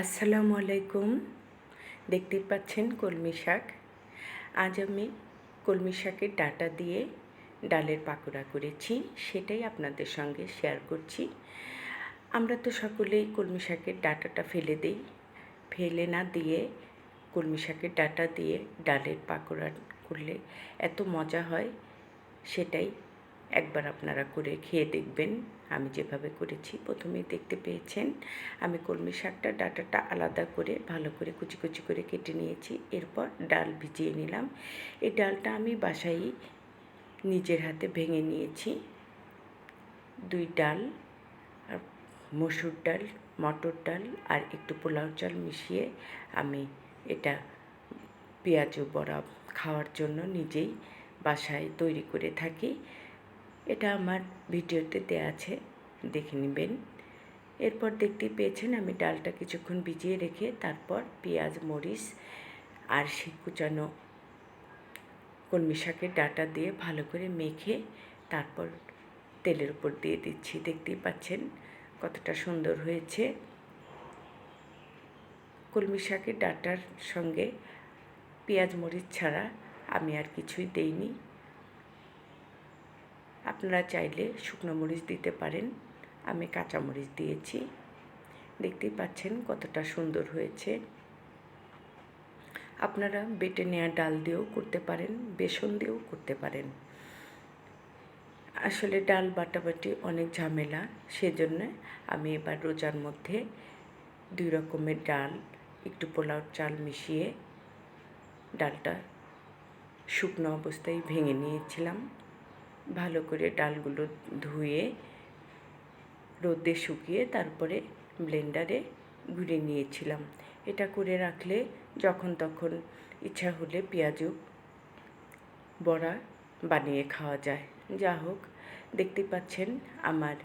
আসসালামু আলাইকুম। দেখতেই পাচ্ছেন কলমি শাক। আজ আমি কলমি শাকের ডাটা দিয়ে ডালের পাকোড়া করেছি, সেটাই আপনাদের সঙ্গে শেয়ার করছি। আমরা তো সকলেই কলমি শাকের ডাটাটা ফেলে দেই। ফেলে না দিয়ে কলমি শাকের ডাটা দিয়ে ডালের পাকোড়া করলে এত মজা হয়, সেটাই একবার আপনারা করে খেয়ে দেখবেন। আমি যেভাবে করেছি, প্রথমেই দেখতে পেয়েছেন। আমি কলমি শাকটা ডাটাটা আলাদা করে ভালো করে কুচি কুচি করে কেটে নিয়েছি। এরপর ডাল ভিজিয়ে নিলাম। এই ডালটা আমি বাসায় নিজের হাতে ভেঙে নিয়েছি। দুই ডাল, আর মসুর ডাল, মটর ডাল, আর একটু পোলাও চাল মিশিয়ে আমি এটা পেঁয়াজু বড়া খাওয়ার জন্য নিজেই বাসায় তৈরি করে থাকি। এটা আমার ভিডিওতে দেওয়া আছে, দেখে নেবেন। এরপর দেখতে পেয়েছেন আমি ডালটা কিছুক্ষণ ভিজিয়ে রেখে তারপর পেঁয়াজ, মরিচ আর সে কুচানো কলমি শাকের ডাটা দিয়ে ভালো করে মেখে তারপর তেলের উপর দিয়ে দিচ্ছি। দেখতেই পাচ্ছেন কতটা সুন্দর হয়েছে। কলমি শাকের ডাটার সঙ্গে পেঁয়াজ, মরিচ ছাড়া আমি আর কিছুই দেইনি। আপনারা চাইলে শুকনো মরিচ দিতে পারেন। আমি কাঁচা মরিচ দিয়েছি। দেখতেই পাচ্ছেন কতটা সুন্দর হয়েছে। আপনারা বেটে নেওয়া ডাল দিয়েও করতে পারেন, বেসন দিয়েও করতে পারেন। আসলে ডাল বাটাবাটি অনেক ঝামেলা, সেজন্য আমি এবার রোজার মধ্যে দুই রকমের ডাল, একটু পোলাও চাল মিশিয়ে ডালটা শুকনো অবস্থায় ভেঙে নিয়েছিলাম। ভালো করে ডালগুলো ধুয়ে, রোদে শুকিয়ে তারপরে ব্লেন্ডারে গুঁড়ে নিয়েছিলাম। এটা করে রাখলে যখন তখন ইচ্ছা হলে পেঁয়াজু বড়া বানিয়ে খাওয়া যায়। যা হোক, দেখতে পাচ্ছেন আমার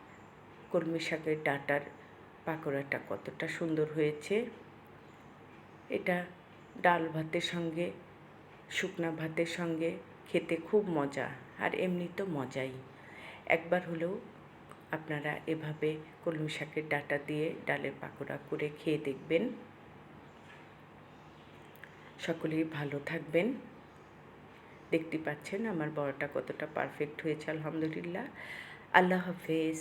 কলমি শাকের ডাটার পাকোড়াটা কতটা সুন্দর হয়েছে। এটা ডাল ভাতের সঙ্গে, শুকনা ভাতের সঙ্গে খেতে খুব মজা, আর এমনি তো মজাই। একবার হলেও আপনারা এভাবে কলমি শাকের ডাটা দিয়ে ডালের পাকোড়া করে খেয়ে দেখবেন। সকলেই ভালো থাকবেন। দেখতে পাচ্ছেন আমার বড়টা কতটা পারফেক্ট হয়েছে, আলহামদুলিল্লাহ। আল্লাহ হাফেজ।